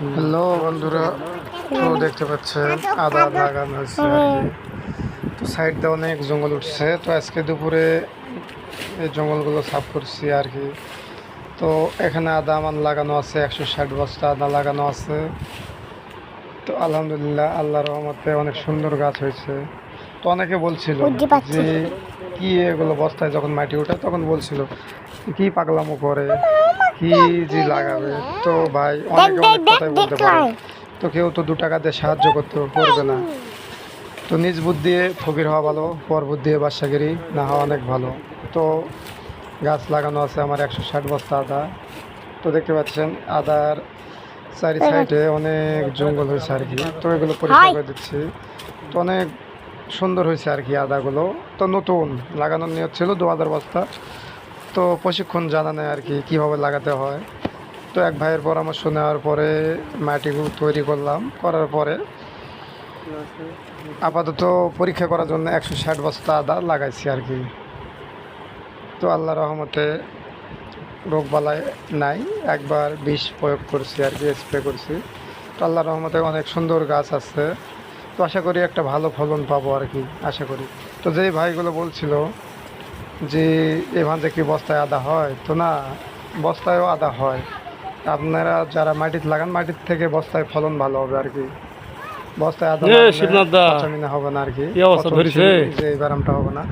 Hello বন্ধুরা তো দেখতে পাচ্ছেন আদা লাগানো হয়েছে তো সাইড দিয়ে অনেক জঙ্গল উঠছে তো আজকে দুপুরে এই জঙ্গলগুলো সাফ করছি আর কি। তো এখানে আদা আমার লাগানো আছে একশো ষাট বস্তা আদা লাগানো আছে। তো আলহামদুলিল্লাহ আল্লাহ রহমতে অনেক সুন্দর গাছ হয়েছে। তো অনেকে বলছিল যে কি এগুলো বস্তায় যখন মাটি ওঠে তখন বলছিল কি পাগলামো করে? কি যে লাগাবে? তো ভাই অনেকে অনেক কথাই বলতে পারে। তো কেউ তো দু টাকা দিয়ে সাহায্য করতে পারবে না। তো নিজ বুদ্ধি ফকির হওয়া ভালো পর বুদ্ধি বাদশাগিরি না হওয়া অনেক ভালো। তো গাছ লাগানো আছে আমার একশো ষাট বস্তা আদা। তো দেখতে পাচ্ছেন আদার চারি সাইডে অনেক জঙ্গল হয়েছে আর কি। তো এগুলো পরিষ্কার করে দিচ্ছি। তো অনেক সুন্দর হয়েছে আর কি আদাগুলো। তো নতুন লাগানোর নিয়ত ছিল দু হাজার বস্তা। তো প্রশিক্ষণ জানা নেয় আর কি, কীভাবে লাগাতে হয়। তো এক ভাইয়ের পরামর্শ নেওয়ার পরে মাটিগুলো তৈরি করলাম, করার পরে আপাতত পরীক্ষা করার জন্য একশো ষাট বস্তা আদা লাগাইছি আর কি। তো আল্লাহ রহমতে রোগবালায় নাই, একবার বিষ প্রয়োগ করছি আর কি স্প্রে করছি। তো আল্লাহ রহমতে অনেক সুন্দর গাছ আছে। তো আশা করি একটা ভালো ফলন পাবো আর কি, আশা করি। তো যেই ভাইগুলো বলছিল যে এভান যে কি বস্তায় আদা হয় তো না বস্তায়ও আদা হয়। আপনারা যারা মাটিতে লাগান মাটির থেকে বস্তায় ফলন ভালো হবে আর কি। বস্তায় আদা হবে না আর কি। যে এই ব্যারামটা হবে না।